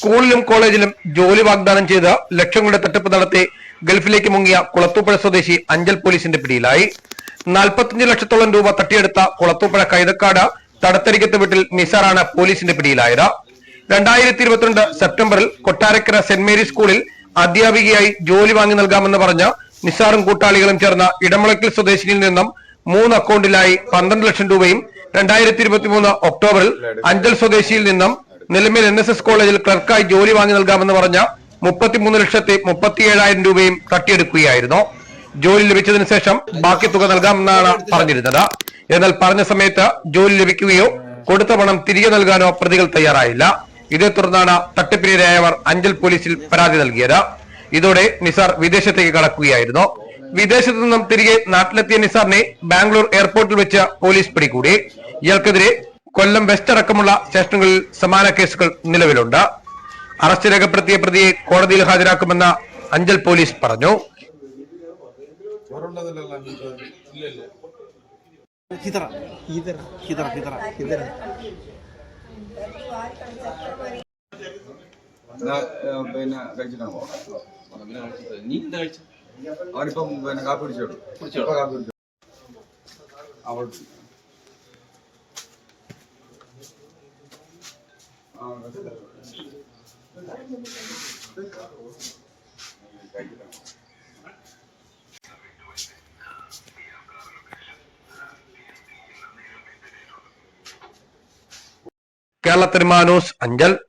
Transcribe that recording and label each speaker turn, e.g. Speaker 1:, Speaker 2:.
Speaker 1: സ്കൂളിലും കോളേജിലും ജോലി വാഗ്ദാനം ചെയ്ത് ലക്ഷങ്ങളുടെ തട്ടിപ്പ് നടത്തി ഗൾഫിലേക്ക് മുങ്ങിയ കുളത്തൂപ്പുഴ സ്വദേശി അഞ്ചൽ പോലീസിന്റെ പിടിയിലായി. നാൽപ്പത്തിയഞ്ച് ലക്ഷത്തോളം രൂപ തട്ടിയെടുത്ത കുളത്തൂപ്പുഴ കൈതക്കാട് തടത്തരിക്കത്ത് വീട്ടിൽ നിസാറാണ് പോലീസിന്റെ പിടിയിലായത്. രണ്ടായിരത്തി ഇരുപത്തിരണ്ട് സെപ്റ്റംബറിൽ കൊട്ടാരക്കര സെന്റ് മേരീസ് സ്കൂളിൽ അധ്യാപികയായി ജോലി വാങ്ങി നൽകാമെന്ന് പറഞ്ഞ നിസാറും കൂട്ടാളികളും ചേർന്ന ഇടമുളയ്ക്കൽ സ്വദേശിനിയിൽ നിന്നും മൂന്ന് അക്കൗണ്ടിലായി പന്ത്രണ്ട് ലക്ഷം രൂപയും രണ്ടായിരത്തി ഇരുപത്തിമൂന്ന് ഒക്ടോബറിൽ അഞ്ചൽ സ്വദേശിയിൽ നിന്നും നിലമേൽ എൻ എസ് എസ് കോളേജിൽ ക്ലർക്കായി ജോലി വാങ്ങി നൽകാമെന്ന് പറഞ്ഞ മുപ്പത്തിമൂന്ന് ലക്ഷത്തി മുപ്പത്തിയേഴായിരം രൂപയും തട്ടിയെടുക്കുകയായിരുന്നു. ജോലി ലഭിച്ചതിന് ശേഷം ബാക്കി തുക നൽകാമെന്നാണ് പറഞ്ഞിരുന്നത്. എന്നാൽ പറഞ്ഞ സമയത്ത് ജോലി ലഭിക്കുകയോ കൊടുത്ത പണം തിരികെ നൽകാനോ പ്രതികൾ തയ്യാറായില്ല. ഇതേ തുടർന്നാണ് തട്ടിപ്പിനിരയായവർ അഞ്ചൽ പോലീസിൽ പരാതി നൽകിയത്. ഇതോടെ നിസാർ വിദേശത്തേക്ക് കടക്കുകയായിരുന്നു. വിദേശത്തു നിന്നും തിരികെ നാട്ടിലെത്തിയ നിസാറിനെ ബാംഗ്ലൂർ എയർപോർട്ടിൽ വെച്ച് പോലീസ് പിടികൂടി. ഇയാൾക്കെതിരെ കൊല്ലം വെസ്റ്റ് അടക്കമുള്ള സ്റ്റേഷനുകളിൽ സമാന കേസുകൾ നിലവിലുണ്ട്. അറസ്റ്റ് രേഖപ്പെടുത്തിയ പ്രതിയെ കോടതിയിൽ ഹാജരാക്കുമെന്ന അഞ്ചൽ പോലീസ് പറഞ്ഞു.
Speaker 2: പിന്നെ കഴിച്ചിട്ടാണ്
Speaker 3: നീ എന്താ കഴിച്ചു?
Speaker 2: അവരിപ്പം പിന്നെ കാപ്പി കുടിച്ചോളൂ ഇപ്പൊ കാപ്പി കുടിച്ചോ അവൾ
Speaker 1: Carla hermanos, Angel